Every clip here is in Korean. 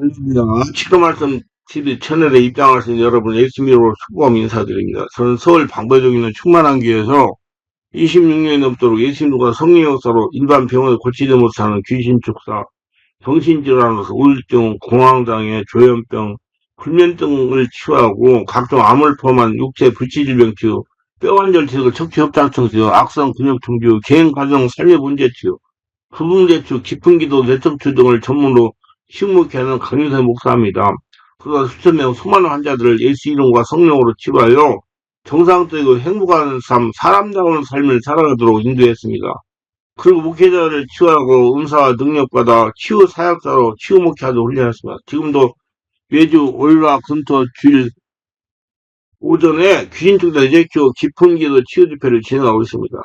안녕하십니까. 지금 말씀 TV 채널에 입장하신 여러분 열심히로 수고함 인사드립니다. 저는 서울 방배동에 있는 충만한교에서 26년이 넘도록 예수님과 성령 역사로 일반 병원에 고치지 못하는 귀신 축사, 정신질환으로서 우울증, 공황장애, 조현병, 불면증을 치유하고 각종 암을 포함한 육체 불치질병 치유, 뼈관절 치유, 척추 협착증 치유, 악성 근육통 치유, 개인 가정 삶의 문제 치유, 부분제 치유, 깊은 기도, 치유 등을 전문으로 식목회는 강유세 목사입니다. 그가 수천 명 수많은 환자들을 예수 이름과 성령으로 치료하여 정상적이고 행복한 삶, 사람다운 삶을 살아가도록 인도했습니다. 그리고 목회자를 치유하고 은사와 능력받아 치유 사역자로 치유 목회하도록 훈련했습니다. 지금도 매주 월화 금토 주일 오전에 귀신 축사 예제교 깊은 기도 치유 집회를 진행하고 있습니다.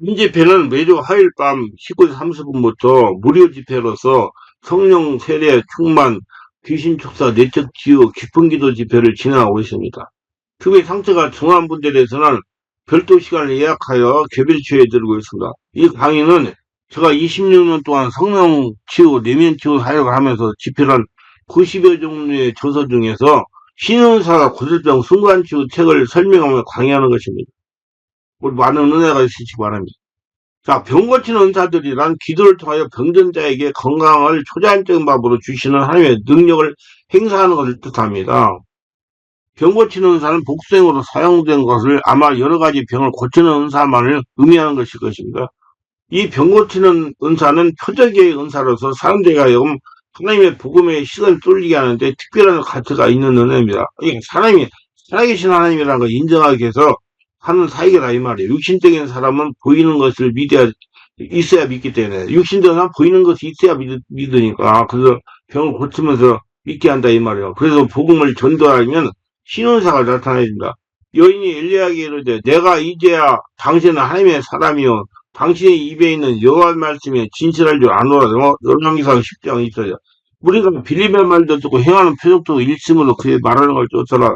이 집회는 매주 화요일 밤 19시 30분부터 무료 집회로서 성령 세례 충만 귀신 축사 내적 치유 깊은 기도 집회를 진행하고 있습니다. 특히 상처가 중한 분들에 대해서는 별도 시간을 예약하여 개별 치유해 드리고 있습니다. 이 강의는 제가 26년 동안 성령 치유, 내면 치유 사역을 하면서 집필한 90여 종류의 저서 중에서 신은사가 고질병 순간치유 책을 설명하며 강의하는 것입니다. 우리 많은 은혜가 있으시기 바랍니다. 자, 병 고치는 은사들이란 기도를 통하여 병전자에게 건강을 초자연적인 방법으로 주시는 하나님의 능력을 행사하는 것을 뜻합니다. 병 고치는 은사는 복수행으로 사용된 것을 아마 여러 가지 병을 고치는 은사만을 의미하는 것일 것입니다. 이 병 고치는 은사는 표적의 은사로서 사람들에게 하여금 하나님의 복음의 시선을 뚫리게 하는데 특별한 가치가 있는 은혜입니다. 사람이 살아계신 하나님이라는 걸 인정하기 위해서 하는 사역이라 이 말이에요. 육신적인 사람은 보이는 것을 믿어야 있어야 믿기 때문에 육신적인 사람 보이는 것이 있어야 믿, 믿으니까 그래서 병을 고치면서 믿게 한다 이 말이에요. 그래서 복음을 전도하면 신원사가 나타나야 된다. 여인이 엘리야에게 이르되 내가 이제야 당신은 하나님의 사람이요 당신의 입에 있는 여호와 말씀에 진실할 줄 아노라. 열왕기상 10장 있어요. 우리가 빌립의 말도 듣고 행하는 표적도 일심으로 그의 말하는 걸 쫓아라.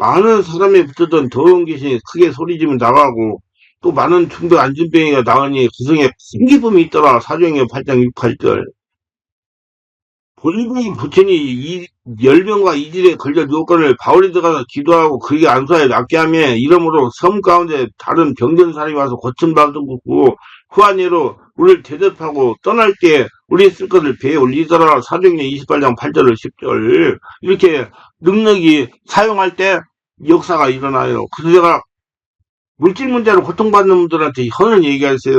많은 사람이 붙었던 더러운 귀신이 크게 소리지면 나가고 또 많은 중도 안진병이가 나으니 그 성에 생기품이 있더라. 사정의 8장 6, 8절. 본국의 부친이 이 열병과 이질에 걸려 누웠거늘 바울이 들어가서 기도하고 그에게 안수하여 낫게 하며 이러므로 섬 가운데 다른 병든 사람이 와서 고침 받은 것고 후한예로 우리를 대접하고 떠날 때 우리 쓸 것을 배에 올리더라 사정의 28장 8절을 10절 이렇게 능력이 사용할 때 역사가 일어나요. 그래서 제가 물질 문제로 고통받는 분들한테 현을 얘기하세요.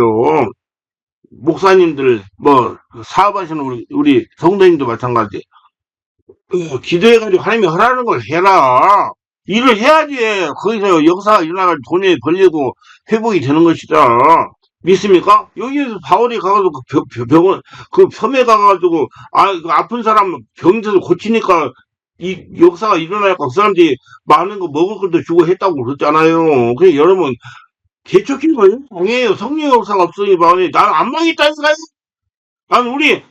목사님들, 뭐, 사업하시는 우리, 우리 성도님도 마찬가지. 어, 기도해가지고 하나님이 하라는 걸 해라. 일을 해야지. 거기서 역사가 일어나가지고 돈이 벌리고 회복이 되는 것이다. 믿습니까? 여기에서 바울이 가가지고 그 병, 병원, 그 섬에 가가지고, 아, 그 아픈 사람 병들을 고치니까 이 역사가 일어나니까 그 사람들이 많은 거 먹을 것도 주고 했다고 그랬잖아요. 그래 여러분 개척인 거예요? 아니에요. 성령 역사가 없으니 마음이 난안 망했다니까요. 난 우리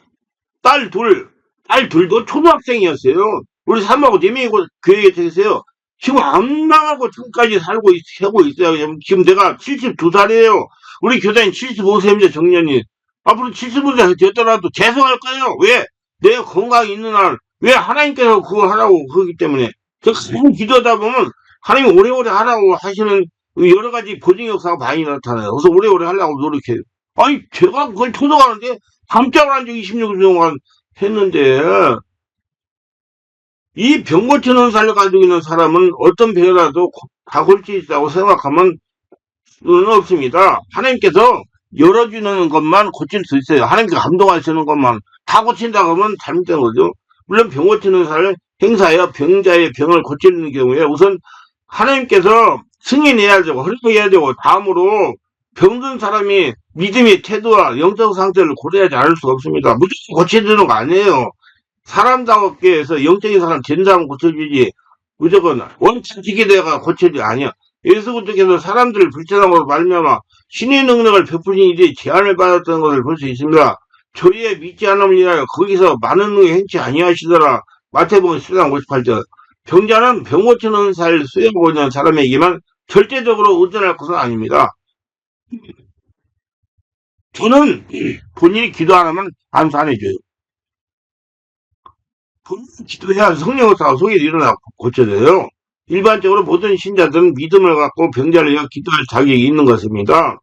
딸 둘, 딸 둘도 초등학생이었어요. 우리 삼하고 네 명이고 교회에 계세요. 지금 안 망하고 지금까지 살고 있, 살고 있어요. 지금 내가 72살이에요. 우리 교장님 75세입니다. 정년이. 앞으로 75세 됐더라도 죄송할 거예요. 왜? 내 건강이 있는 날 왜 하나님께서 그거 하라고 그러기 때문에 저큰 기도하다 보면 하나님 오래오래 하라고 하시는 여러 가지 보증 역사가 많이 나타나요. 그래서 오래오래 하려고 노력해요. 아니 제가 그걸 초도하는데 깜짝을 한지 26일 동안 했는데 이 병 고치는 살을 가지고 있는 사람은 어떤 병이라도 다 고칠 수 있다고 생각하면 은 없습니다. 하나님께서 열어주는 것만 고칠 수 있어요. 하나님께서 감동하시는 것만 다 고친다고 하면 잘못된 거죠. 물론 병 고치는 사를 행사하여 병자의 병을 고치는 경우에 우선 하나님께서 승인해야 되고 허락해야 되고 다음으로 병든 사람이 믿음의 태도와 영적 상태를 고려하지 않을 수가 없습니다. 무조건 고쳐주는 거 아니에요. 사람답게 해서 영적인 사람 된 사람 고쳐주지 무조건 원칙 지키다가 고쳐주지 아니야. 예수부터께서 사람들을 불편함으로 말미암아 신의 능력을 베푸신 일이 제한을 받았던 것을 볼 수 있습니다. 저희의 믿지 인하여 거기서 많은 능력 행치 아니하시더라. 마태복음 10장 58절. 병자는 병 고치는 살 수행하고 있는 사람에게만 절대적으로 의존할 것은 아닙니다. 저는 본인이 기도 안 하면 암수 안 해줘요. 본인 기도해야 성령사가 속에 일어나 고쳐져요. 일반적으로 모든 신자들은 믿음을 갖고 병자를 기도할 자격이 있는 것입니다.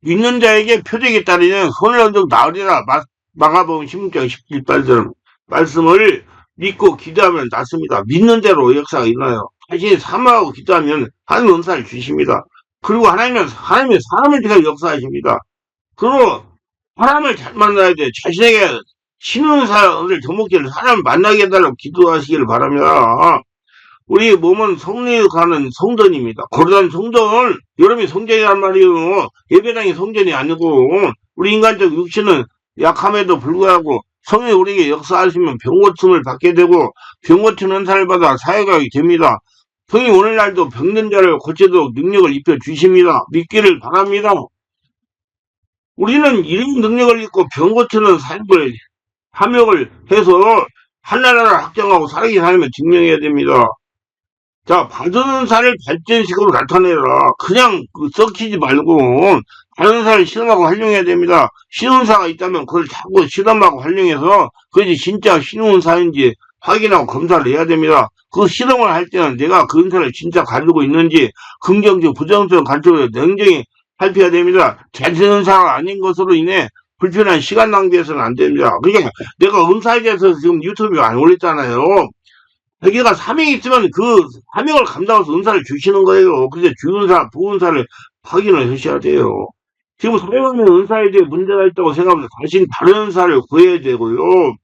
믿는 자에게 표적이 따르면 손을 얹어 나으리라 마- 마가복음 16장 17절 말씀을 믿고 기도하면 낫습니다. 믿는 대로 역사가 일어나요. 자신이 사모하고 기도하면 하나님 은사를 주십니다. 그리고 하나님은 하나님의 사람을 통해 역사하십니다. 그리고 사람을 잘 만나야 돼. 자신에게 신은사를 접목기를 사람을 만나게 해달라고 기도하시기를 바랍니다. 우리 몸은 성리에 가는 성전입니다. 거룩한 성전, 여러분이 성전이란 말이에요. 예배당이 성전이 아니고, 우리 인간적 육신은 약함에도 불구하고, 성이 우리에게 역사하시면 병 고침을 받게 되고, 병 고치는 은사를 받아 사회가게 됩니다. 성이 오늘날도 병든 자를 고치도록 능력을 입혀 주십니다. 믿기를 바랍니다. 우리는 이런 능력을 입고 병 고치는 삶을 함역을 해서 한나라를 확정하고 살아계신 하나님을 증명해야 됩니다. 자, 살을 발전식으로 나타내라. 그냥 그 썩히지 말고 살을 실험하고 활용해야 됩니다. 신운사가 있다면 그걸 자꾸 실험하고 활용해서 그것이 진짜 신운사인지 확인하고 검사를 해야 됩니다. 그 실험을 할 때는 내가 그 은사를 진짜 가지고 있는지 긍정적, 부정적 관점으로 냉정히 살펴야 됩니다. 은사가 아닌 것으로 인해 불편한 시간 낭비해서는 안 됩니다. 그러니까 내가 은사에 대해서 지금 유튜브에 안 올렸잖아요. 자기가 사명이 있으면 그 사명을 감당해서 은사를 주시는 거예요. 그래서 주은사, 부은사를 확인을 하셔야 돼요. 지금 사용하는 은사에 대해 문제가 있다고 생각하면 다시 다른 은사를 구해야 되고요.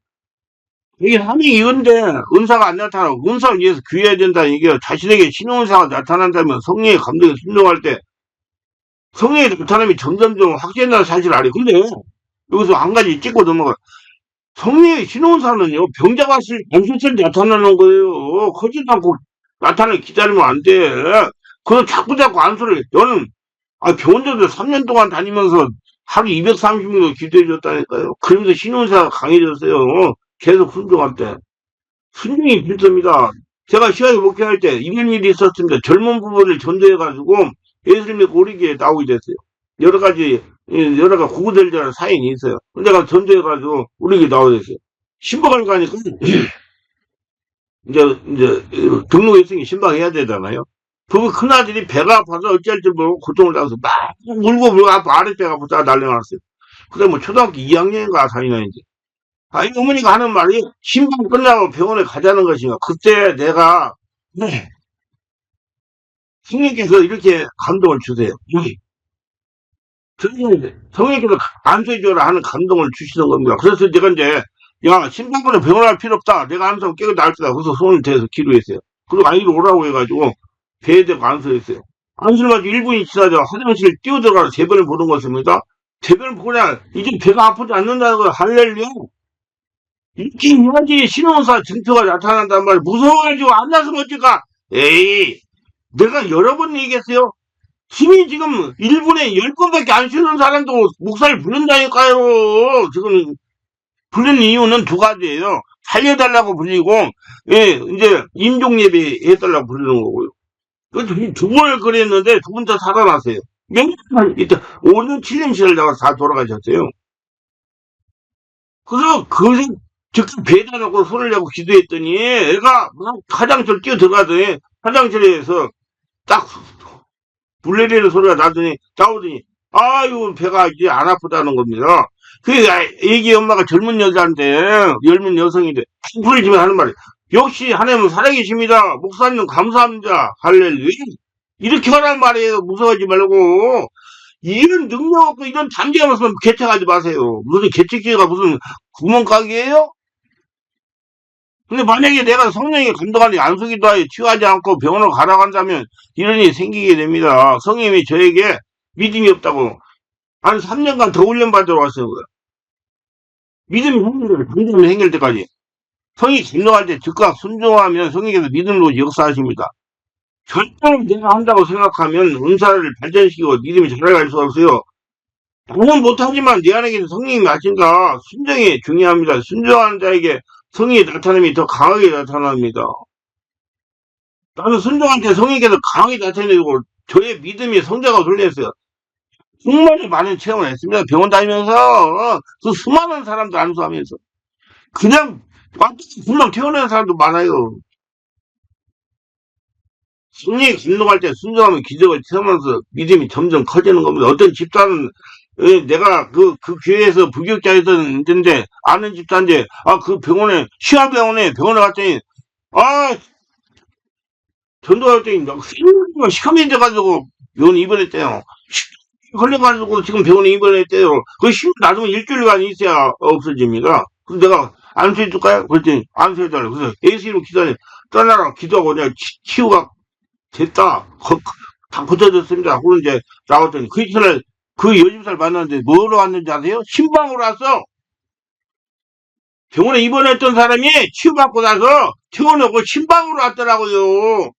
이게 사명이 이건데 은사가 안 나타나고 은사를 위해서 구해야 된다는 얘기예요. 자신에게 신은사가 나타난다면 성령의 감정에 순종할 때 성령의 나타남이 점점점 확진된다는 사실을 알아요. 근데 여기서 한 가지 찍고 넘어가. 성령의 신혼사는요, 병자 왔을 안수처럼 나타나는 거예요. 커지도 않고 나타나기 기다리면 안 돼. 그래서 자꾸 자꾸 안수를, 너는, 아, 병원들도 3년 동안 다니면서 하루 230명도 기도해 줬다니까요. 그러면서 신혼사가 강해졌어요. 계속 순종할 때. 순종이 필수입니다. 제가 시간에 목회할 때 이런 일이 있었습니다. 젊은 부부를 전도해가지고 예수님의 오리기에 나오게 됐어요. 여러 가지 예, 여러 가지 구구될 줄 아는 사인이 있어요. 근데 내가 전도해가지고 우리 게 나오겠어요. 신방을 가니까 이제 이제 등록했으니 신방해야 되잖아요. 그 큰아들이 배가 아파서 어찌할 줄 모르고 고통을 당해서 막 울고 울고 아파 아랫배가 아프다가 난리 났어요. 그래 뭐 초등학교 2학년인가 4학년인지. 아이 어머니가 하는 말이 신방 끝나고 병원에 가자는 것인가. 그때 내가 네. 성령께서 이렇게 감동을 주세요. 여기. 성령께서 안수해줘라 하는 감동을 주시는 겁니다. 그래서 내가 이제, 야, 신방군에 병원을 할 필요 없다. 내가 안수하면 깨끗이 나을 거다. 그래서 손을 대서 기도했어요. 그리고 아이를 오라고 해가지고, 배에 대고 안수했어요. 안수를 가지고 1분이 지나자 화장실에 뛰어들어가서 대변을 보는 것입니다. 대변을 보냐, 이제 배가 아프지 않는다는 거야. 할렐루야. 이렇게 해야지 신혼사 증표가 나타난단 말이야. 무서워가지고 안 나서면 어쩔까? 에이, 내가 여러 번 얘기했어요. 힘이 지금 1분에 10번밖에 안 쉬는 사람도 목사를 부른다니까요. 지금 부르는 이유는 두 가지예요. 살려달라고 불리고, 예, 이제 임종예배 해달라고 부르는 거고요. 그두 번을 그랬는데 두 분 다 살아났어요. 명절 이때 5년 7년씩을 나가 다 돌아가셨어요. 그래서 즉각 배에다 놓고 손을 내고 기도했더니 애가 막 화장실 뛰어 들어가더니 화장실에서 딱 불 내리는 소리가 나더니 나오더니 아유 배가 이제 안 아프다는 겁니다. 그 애기 엄마가 젊은 여자인데 젊은 여성인데 불을 지면 하는 말이 역시 하나님은 살아계십니다. 목사님 감사합니다. 할렐루야. 이렇게 하란 말이에요. 무서워하지 말고 이런 능력 없고 이런 담대함 없으면 개척하지 마세요. 무슨 개척기가 무슨 구멍가게예요? 근데 만약에 내가 성령이 감독하니 안수기도 하여 치유하지 않고 병원을 가라고 한다면 이런 일이 생기게 됩니다. 성령이 저에게 믿음이 없다고 한 3년간 더 훈련받으러 왔어요. 믿음이 생길 생길 때까지. 성이 감동할 때 즉각 순종하면 성령께서 믿음으로 역사하십니다. 절대로 내가 한다고 생각하면 은사를 발전시키고 믿음이 자라갈 수 없어요. 나는 못하지만 내 안에게는 성령이 하신다. 순종이 중요합니다. 순종하는 자에게 성의 나타남이 더 강하게 나타납니다. 나는 순종한테 성의께서 강하게 나타내고 저의 믿음이 성자가 돌렸어요. 정말 많은 체험을 했습니다. 병원 다니면서 그 수많은 사람들 안수하면서 그냥 완전히 분명 태어난 사람도 많아요. 승리에 감동할 때 순종하면 기적을 체험하면서 믿음이 점점 커지는 겁니다. 어떤 예, 내가 그, 그 교회에서 부교육자였던 데인데 아는 집사인데 아 그 병원에 시아병원에 병원에 갔더니 아 전도할 때 시커맨 돼가지고 병원 입원했대요. 걸려가지고 지금 병원에 입원했대요. 그힘 놔두면 일주일간 있어야 없어집니다. 그래서 내가 안수해줄까요? 그랬더니 안수해달라고. 그래서 예수님 기도하니 떠나라 기도하고 그냥 치, 치유가 됐다. 거- 다 고쳐졌습니다. 하고 이제 나왔더니 그 이튿날 그 여집사를 만났는데 뭐로 왔는지 아세요? 신방으로 왔어. 병원에 입원했던 사람이 치유받고 나서 퇴원하고 신방으로 왔더라고요.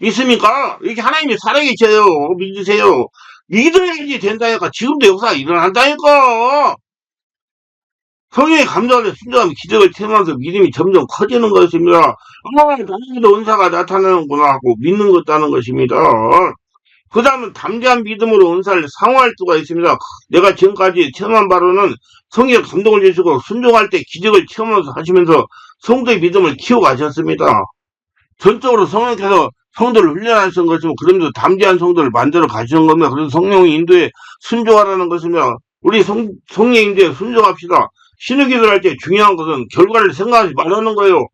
믿습니까? 이렇게 하나님이 살아계셔요. 믿으세요. 믿어야지 된다니까. 지금도 역사가 일어난다니까. 성령의 감정을 순종하면 기적을 체험하면서 믿음이 점점 커지는 것입니다. 아, 나에게도 은사가 나타나는구나 하고 믿는 것다는 것입니다. 그 다음은 담대한 믿음으로 은사를 상호할 수가 있습니다. 내가 지금까지 체험한 바로는 성령의 감동을 주시고 순종할 때 기적을 체험하면서 하시면서 성도의 믿음을 키워가셨습니다. 전적으로 성령께서 성도를 훈련하시는 것이고 그러면서 담대한 성도를 만들어 가시는 겁니다. 그래서 성령의 인도에 순종하라는 것입니다. 우리 성, 성령의 인도에 순종합시다. 신의 기도를 할 때 중요한 것은 결과를 생각하지 말라는 거예요.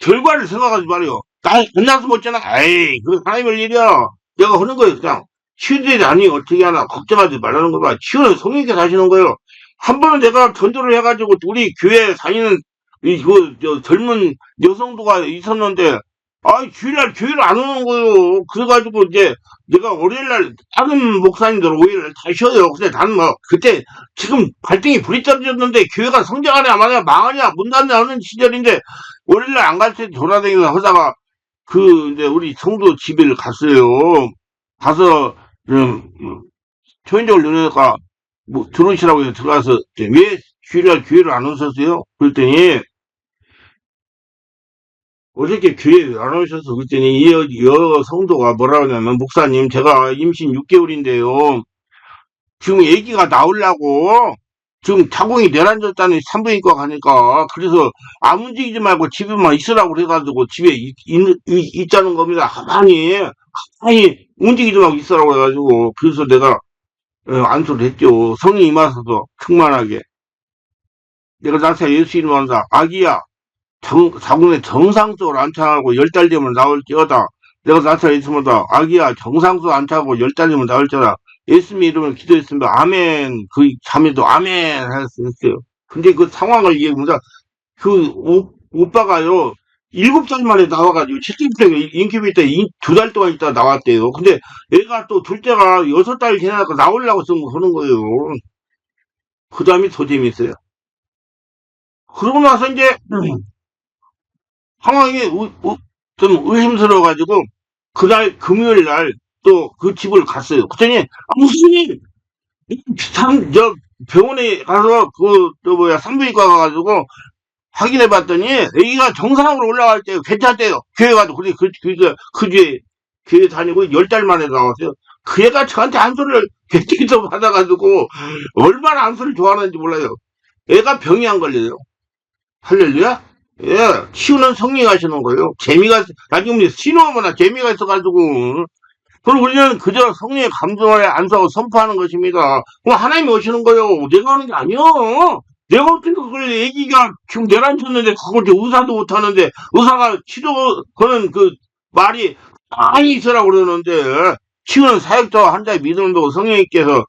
결과를 생각하지 말아요. 나 끝나서 못잖아. 에이, 그 하나님의 일이야. 내가 하는 거예요, 그냥. 치유들이 아니, 어떻게 하나, 걱정하지 말라는 거봐. 치유는 성령께서 하시는 거예요. 한 번은 내가 전도를 해가지고, 우리 교회 다니는, 이, 그, 저, 젊은 여성도가 있었는데, 아, 주일날 교회를 안 오는 거예요. 그래가지고, 이제, 내가 월요일날, 다른 목사님들 월요일날 다 쉬어요. 근데 나는 뭐, 그때, 지금 발등이 불이 떨어졌는데, 교회가 성장하냐, 마냐, 망하냐, 문 닫냐 하는 시절인데, 월요일날 안 갈 때 돌아다니면서 하다가, 그, 이제, 우리 성도 집을 갔어요. 가서, 좀, 음, 초인적을 누르니까, 뭐, 들어오시라고 해서 들어가서, 왜 주일날 교회를 안 오셨어요? 그랬더니, 어저께 교회에 안 오셔서 그랬더니, 이 여, 여 성도가 뭐라 그러냐면, 목사님, 제가 임신 6개월인데요. 지금 아기가 나오려고, 지금 자궁이 내란졌다는 산부인과 가니까, 그래서 안 움직이지 말고 집에만 있으라고 그래가지고 집에 있, 있, 자는 겁니다. 가만히, 가만히 움직이지 말고 있으라고 해가지고, 그래서 내가, 어, 안수를 했죠. 성이 임하셔서, 충만하게. 내가 나한테 예수 이름 한다. 아기야, 정, 자궁에 정상적으로 안착하고 열 달 되면 나올지어다. 내가 나한테 예수 한다. 아기야, 정상적으로 안착하고 열 달 되면 나올지어다. 예수님 이름을 기도했습니다. 아멘. 그 자매도 아멘 하셨어요. 근데 그 상황을 이해합니다. 그 오, 오빠가요. 일곱 살 만에 나와가지고 칠십대 인큐베이터 두 달 동안 있다 나왔대요. 근데 얘가 또 둘째가 여섯 달 지나니까 나오려고 좀 하는 거예요. 그 다음이 더 재밌어요. 그러고 나서 이제 상황이 좀 의심스러워가지고 그날 금요일 날 또 그 집을 갔어요. 그랬더니 아, 무슨 참, 저 병원에 가서 그저 뭐야 산부인과 가가지고 확인해 봤더니 아기가 정상으로 올라갈 때 괜찮대요. 교회 가도 그래 그, 그, 그, 그 뒤에 교회 다니고 열 달 만에 나왔어요. 그 애가 저한테 안수를 개띠기도 받아가지고 얼마나 안수를 좋아하는지 몰라요. 애가 병이 안 걸려요. 할렐루야? 예, 치우는 성령 하시는 거예요. 재미가, 나중에 신호하거나 재미가 있어가지고, 그럼 우리는 그저 성령의 감정을 안수하고 선포하는 것입니다. 그럼 하나님이 오시는 거예요. 내가 하는 게 아니요. 내가 어떻게 그걸 얘기가 지금 내란쳤는데 그걸 이제 의사도 못하는데 의사가 치료 거는 그 말이 많이 있으라고 그러는데 치유는 사역자와 한자의 믿음을 두고 성령님께서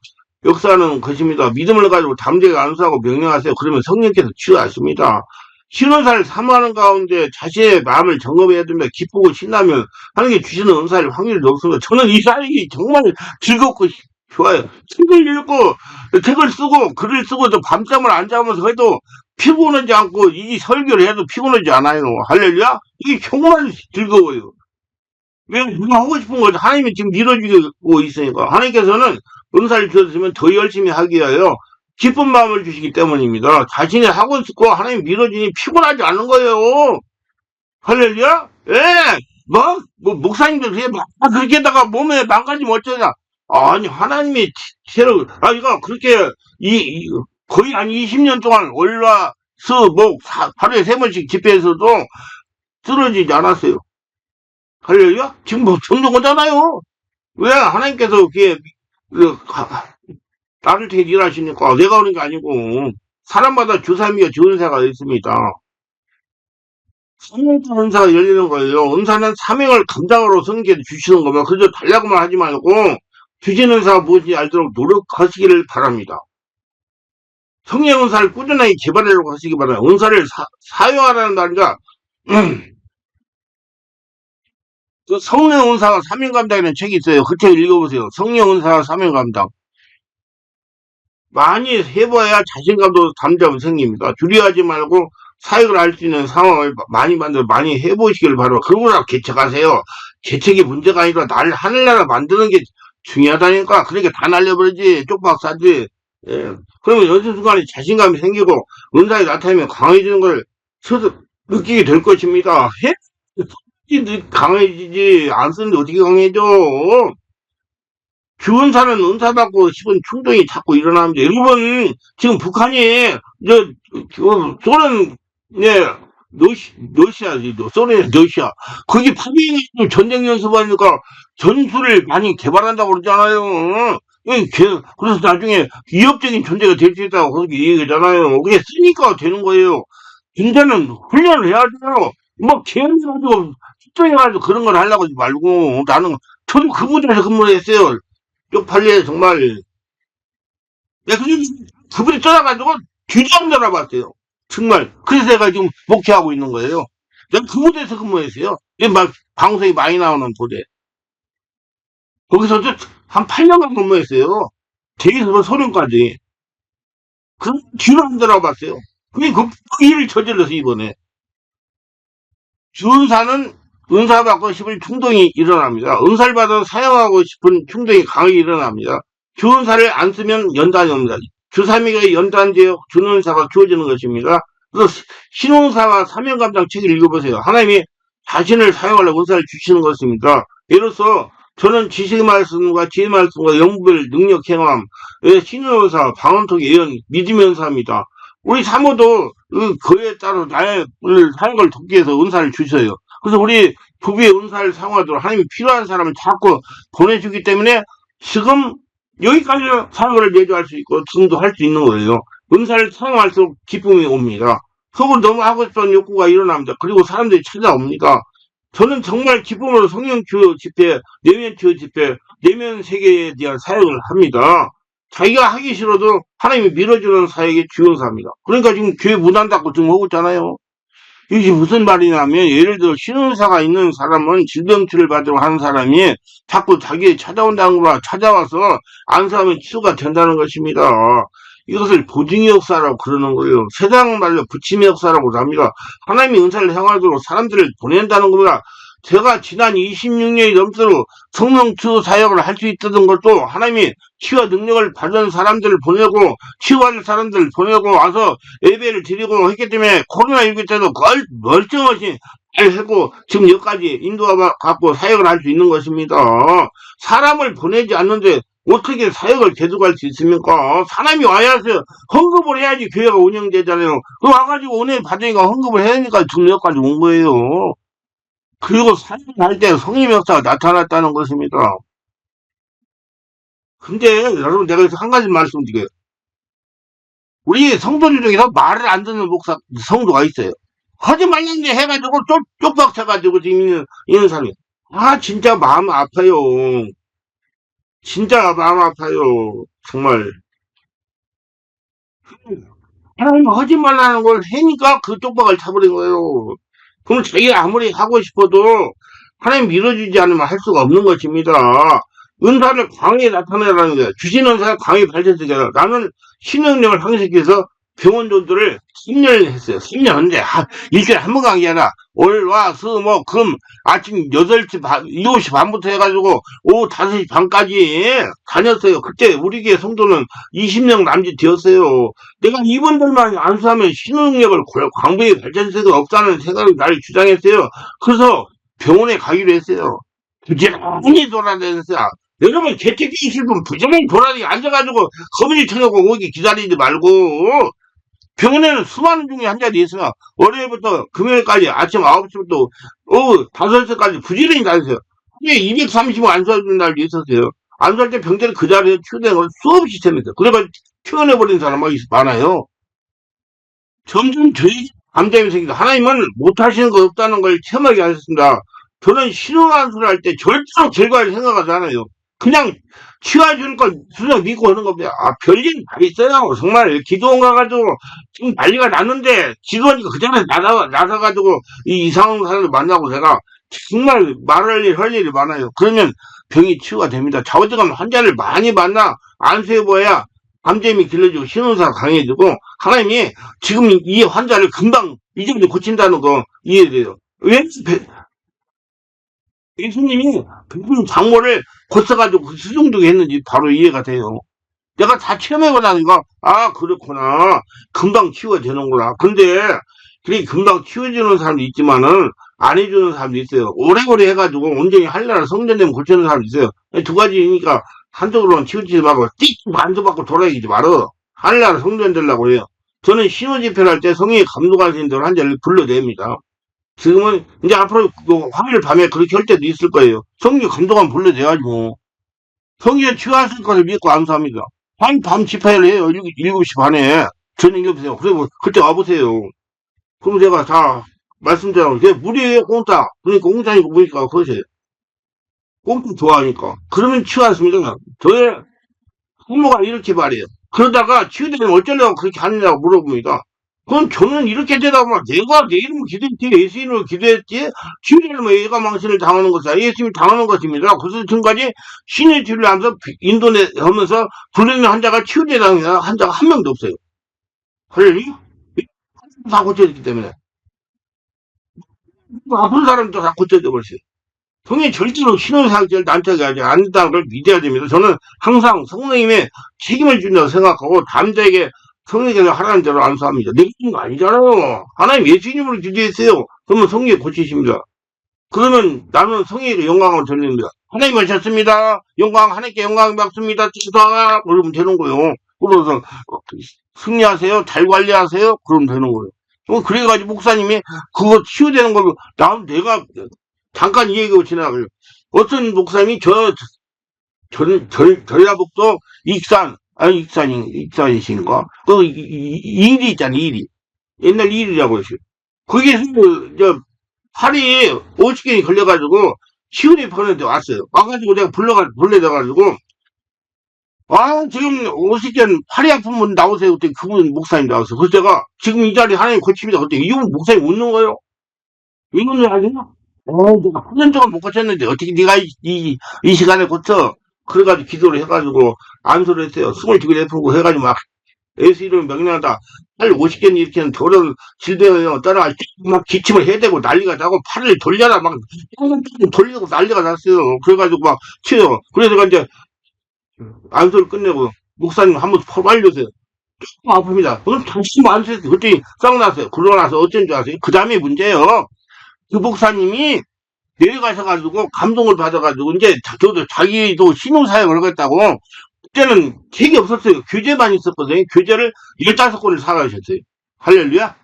역사하는 것입니다. 믿음을 가지고 담대하게 안수하고 명령하세요. 그러면 성령께서 치유하십니다. 신원사를 사모하는 가운데 자신의 마음을 점검해야 됩니다. 기쁘고 신나면 하나님께 주시는 은사를 확률이 높습니다. 저는 이 사역이 정말 즐겁고 시- 좋아요. 책을 읽고 책을 쓰고 글을 쓰고 또 밤잠을 안 자면서 해도 피곤하지 않고 이 설교를 해도 피곤하지 않아요. 할렐루야? 이게 정말 즐거워요. 왜 누가 하고 싶은 거죠? 하나님이 지금 밀어주고 있으니까 하나님께서는 은사를 주셨으면 더 열심히 하기 위하여 기쁜 마음을 주시기 때문입니다. 자신이 하고 있고 하나님 밀어주니 피곤하지 않은 거예요. 할렐루야? 예! 뭐, 뭐, 목사님들 그게 막 그렇게다가 몸에 망가지면 어쩌냐. 아니, 하나님이 새로, 아, 이거 그렇게, 이, 이- 거의 한 20년 동안 목, 사- 하루에 세 번씩 집회에서도 쓰러지지 않았어요. 할렐루야? 지금 뭐 전도 거잖아요. 왜 하나님께서 그게 통해 일하시니까 내가 오는 게 아니고 사람마다 주사미와 주은사가 있습니다. 사명자 은사가 열리는 거예요. 은사는 사명을 감당하러 성계 주시는 거면 그저 달라고만 하지 말고 주신 은사가 무엇인지 알도록 노력하시기를 바랍니다. 성령 은사를 꾸준하게 개발하려고 하시기 바랍니다. 은사를 사, 사용하라는 말이가 그 성령 은사가 사명 감당이라는 책이 있어요. 그책 읽어보세요. 성령 은사가 사명 감당. 많이 해봐야 자신감도 담자고 생깁니다. 두려워하지 말고 사역을 할수 있는 상황을 많이 만들어 많이 해보시길 바랍니다. 그러고나 개척하세요. 개척이 문제가 아니라 나를 하늘나라 만드는 게 중요하다니까. 그러니까 다 날려버리지. 쪽박 싸지. 예. 그러면 연습 순간에 자신감이 생기고 은사에 나타나면 강해지는 걸 스스로 느끼게 될 것입니다. 해? 강해지지. 안 쓰는데 어떻게 강해져? 주은사는 은사 받고 싶은 충동이 자꾸 일어납니다. 여러분, 지금 북한이, 저, 그 소련, 예, 러시, 러시아지, 소련, 러시아. 거기 파병이 전쟁 연습하니까 전술을 많이 개발한다고 그러잖아요. 그래서 나중에 위협적인 존재가 될 수 있다고 그렇게 얘기하잖아요. 그게 쓰니까 되는 거예요. 군대는 훈련을 해야 돼요. 뭐, 개인가지고, 특정해가지고 그런 걸 하려고 하지 말고, 나는, 저도 그 부대에서 근무를 했어요. 쪽팔려, 정말. 야, 그, 그분이 떠나가지고 뒤장 돌아봤어요. 정말. 그래서 내가 지금 목회하고 있는 거예요. 내가 그 부대에서 근무했어요. 이막 방송이 많이 나오는 부대. 거기서도 한 8년간 근무했어요. 대기에서 소련까지. 그 뒤로 안 돌아봤어요. 그게 그 일을 저질러서 이번에. 주은사는 은사 받고 싶은 충동이 일어납니다. 은사를 받아 사용하고 싶은 충동이 강하게 일어납니다. 주은사를 안 쓰면 연단이 옵니다. 주사미가 연단되어 준은사가 주어지는 것입니다. 그래서 신은사와 사명감당 책을 읽어보세요. 하나님이 자신을 사용하려고 은사를 주시는 것입니다. 예로서 저는 지식 말씀과 지혜 말씀과 영부별 능력 행함, 예, 신은사, 방언통 예언, 믿음 연사입니다. 우리 사모도 그 그에 따라 나의 사역을 돕기 위해서 은사를 주셔요. 그래서 우리 부부의 은사를 사용하도록 하나님이 필요한 사람을 자꾸 보내주기 때문에 지금 여기까지 사역을 내조할 수 있고 등도할 수 있는 거예요. 은사를 사용할수록 기쁨이 옵니다. 속으로 너무 하고 싶은 욕구가 일어납니다. 그리고 사람들이 찾아옵니다. 저는 정말 기쁨으로 성령 주요 집회, 내면 주요 집회, 내면 세계에 대한 사역을 합니다. 자기가 하기 싫어도 하나님이 밀어주는 사역의 주요사입니다. 그러니까 지금 교회 문 안 닫고 지금 하고 있잖아요. 이게 무슨 말이냐면 예를 들어 신은사가 있는 사람은 질병치를 받으러 하는 사람이 자꾸 자기에 찾아온다는 거라 찾아와서 안사하면 치유가 된다는 것입니다. 이것을 보증의 역사라고 그러는 거예요. 세상 말로 부침의 역사라고 합니다. 하나님이 은사를 행하도록 사람들을 보낸다는 겁니다. 제가 지난 26년이 넘도록 성령 치유 사역을 할 수 있었던 것도 하나님이 치유와 능력을 받은 사람들을 보내고 치유할 사람들을 보내고 와서 예배를 드리고 했기 때문에 코로나19 때도 걸, 멀쩡하시 잘 하고 지금 여기까지 인도와 갖고 사역을 할 수 있는 것입니다. 사람을 보내지 않는데 어떻게 사역을 계속할 수 있습니까? 사람이 와야 해서 헌금을 해야지 교회가 운영되잖아요. 그 와가지고 은혜 받으니까 헌금을 해야 하니까 지금 여기까지 온 거예요. 그리고 사역을 할때 성령 역사가 나타났다는 것입니다. 근데 여러분 내가 여기서 한 가지 말씀드려요. 우리 성도들 중에서 말을 안 듣는 목사 성도가 있어요. 하지 말라는데 해가지고 쪽, 쪽박 쳐가지고 지금 있는, 있는 사람이. 아, 진짜 마음 아파요. 진짜 마음 아파요. 정말. 하나님 하지 말라는 걸 해니까 그 쪽박을 차버린 거예요. 그럼 자기가 아무리 하고 싶어도 하나님 밀어주지 않으면 할 수가 없는 것입니다. 은사를 광에 나타내라는 거예요. 주신 은사가 광에 하라. 나는 신능력을 항식해서 병원조들을 10년을 했어요. 10년 했는데, 하, 일주일에 한번 강의 아니라, 월, 와, 수, 뭐, 금, 아침 8시 반, 7시 반부터 해가지고, 오후 5시 반까지 다녔어요. 그때 우리 교회 성도는 20명 남짓 되었어요. 내가 이분들만 안수하면 신능력을 광부에 발전세가 없다는 생각이 나를 주장했어요. 그래서 병원에 가기로 했어요. 부지런히 돌아다녔어요. 여러분, 재택이 있을 분 부지런히 돌아다니 앉아가지고, 거미줄 쳐놓고 오기 기다리지 말고, 병원에는 수많은 중에 환자들이 있으나 월요일부터 금요일까지 아침 9시부터 오후 5시까지 부지런히 다녔어요. 그게 230원 안 쏘는 날도 있었어요. 안쏠때 병들이 그 자리에 치유되는 걸 수없이 채냈어요. 그래가지고 퇴원해버린 사람이 많아요. 점점 저희 감정이 생기다. 하나님은 못하시는 거 없다는 걸 체험하게 하셨습니다. 저는 신앙한 소리 할때 절대로 결과를 생각하지 않아요. 그냥 치워주는 걸 수정 믿고 하는 겁니다. 아, 별일 다 있어요. 정말 기도원 가 가지고 지금 난리가 났는데 기도원이가 그 전에 나서, 나서가지고 이 이상한 사람을 만나고 제가 정말 말할 일, 할 일이 많아요. 그러면 병이 치유가 됩니다. 좌우지간 환자를 많이 만나 안 세워야 감점이 길러지고 신원사가 강해지고 하나님이 지금 이 환자를 금방 이 정도 고친다는 거 이해돼요. 왜 배- 예수님이 백분 장모를 고쳐가지고 그 수정도 했는지 바로 이해가 돼요. 내가 다 체험해고 나니까 아 그렇구나 금방 치유가 되는구나. 근데 그게 금방 치유해주는 사람도 있지만은 안 해주는 사람도 있어요. 오래오래 해가지고 온전히 한나라 성전되면 고치는 사람도 있어요. 두 가지니까 한쪽으로는 치우치지 말고 띡 반도받고 돌아야지 말어. 한나라 성전 되려고 해요. 저는 신호 집회를 할 때 성령이 감동하시는 대로 환자를 불러냅니다. 지금은 이제 앞으로 그 화요일 밤에 그렇게 할 때도 있을 거예요. 성령이 감동하면 불러내야지 뭐. 성령이 치유하실 것을 믿고 감사합니다. 밤, 밤 집회를 해요. 7, 시 반에. 저녁 여보세요. 그래, 뭐, 그때 와보세요. 그럼 제가 다 말씀드리고, 그게 무리예요, 공짜. 그러니까 공짜니까 보니까 그러세요. 공짜 좋아하니까. 그러면 치유하십니다. 저의 부모가 이렇게 말해요. 그러다가 치유되면 어쩌려고 그렇게 하느냐고 물어봅니다. 그럼 저는 이렇게 보면 내가 내 이름을 기도했지, 예수 이름을 기도했지, 치유되면 얘가 망신을 당하는 것이야. 예수님이 당하는 것입니다. 그래서 지금까지 신의 뒤를 하면서 인도내 하면서 불륜의 환자가 치유되는 환자가 한 명도 없어요. 할렐루야? 다 고쳐졌기 때문에. 아픈 사람도 다 고쳐져 버렸어요. 성이 절대로 신혼사역자를 난처하게 하지 않는다는 걸 믿어야 됩니다. 저는 항상 성령님의 책임을 준다고 생각하고 남자에게 성령께서 하라는 대로 안수합니다. 내가 하는 거 아니잖아요. 하나님 예수님으로 기도했어요. 그러면 성령이 고치십니다. 그러면 나는 성령에게 영광을 돌립니다. 하나님 하셨습니다. 영광, 하나님께 영광 받습니다. 기도하 그러면 되는 거예요. 그래서 승리하세요. 잘 관리하세요. 그러면 되는 거예요. 어, 그래가지고 목사님이 그거 치유되는 걸, 나, 내가 잠깐 이 얘기하고 지나가요. 어떤 목사님이 저, 전, 전, 전라북도 익산, 아니, 익산이, 익산이신가? 그, 이- 이- 일이 있잖아, 일이. 옛날 일이라고 했어요. 거기에서, 저, 팔이 50개이 걸려가지고, 시운이 보는데 왔어요. 와가지고 내가 불러가, 불러내가지고, 아, 지금 50개 팔이 아픈 분 나오세요. 그때 그분 목사님 나왔어. 그래서 제가 지금 이 자리 하나님 고칩니다. 그때 이분 목사님 웃는 거예요. 거 아니야? 어, 내가 8년 동안 못 고쳤는데 어떻게 네가 이, 이, 이 시간에 고쳐? 그래가지고 기도를 해가지고 안수를 했어요. 숨을 되게 내풀고 해가지고 막 예수 이름 명령하다 팔 50개는 이렇게 돌을 질대어 따라갈 때막 기침을 해대고 난리가 나고 팔을 돌려라 막 돌리고 난리가 났어요. 그래가지고 막 치요. 그래서 이제 안수를 끝내고 목사님 한번 퍼발려세요. 조금 아픕니다. 그럼 다시 안수했어요. 그때 썩 났어요. 그러고 나서 어쩐 줄 아세요? 그 다음에 문제예요. 그 목사님이 내려가셔가지고 감동을 받아가지고 이제 자- 저도 자기도 신용사역을 하겠다고 그때는 책이 없었어요. 교재만 있었거든요. 교재를 15권을 사가셨어요. 할렐루야?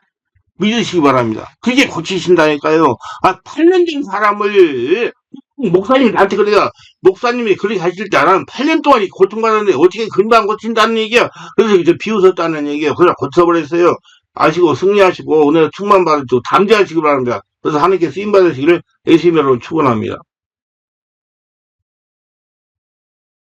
믿으시기 바랍니다. 그게 고치신다니까요. 아, 8년 된 사람을 목사님이 나한테 그래요. 목사님이 그렇게 하실 때 나는 8년 동안 이 고통받았는데 어떻게 금방 고친다는 얘기야. 그래서 이제 비웃었다는 얘기예요. 그냥 고쳐버렸어요. 아시고 승리하시고 오늘 충만 받으시고 담대하시기 바랍니다. 그래서 하나님께 쓰임 받으시기를 예수님으로 축원합니다.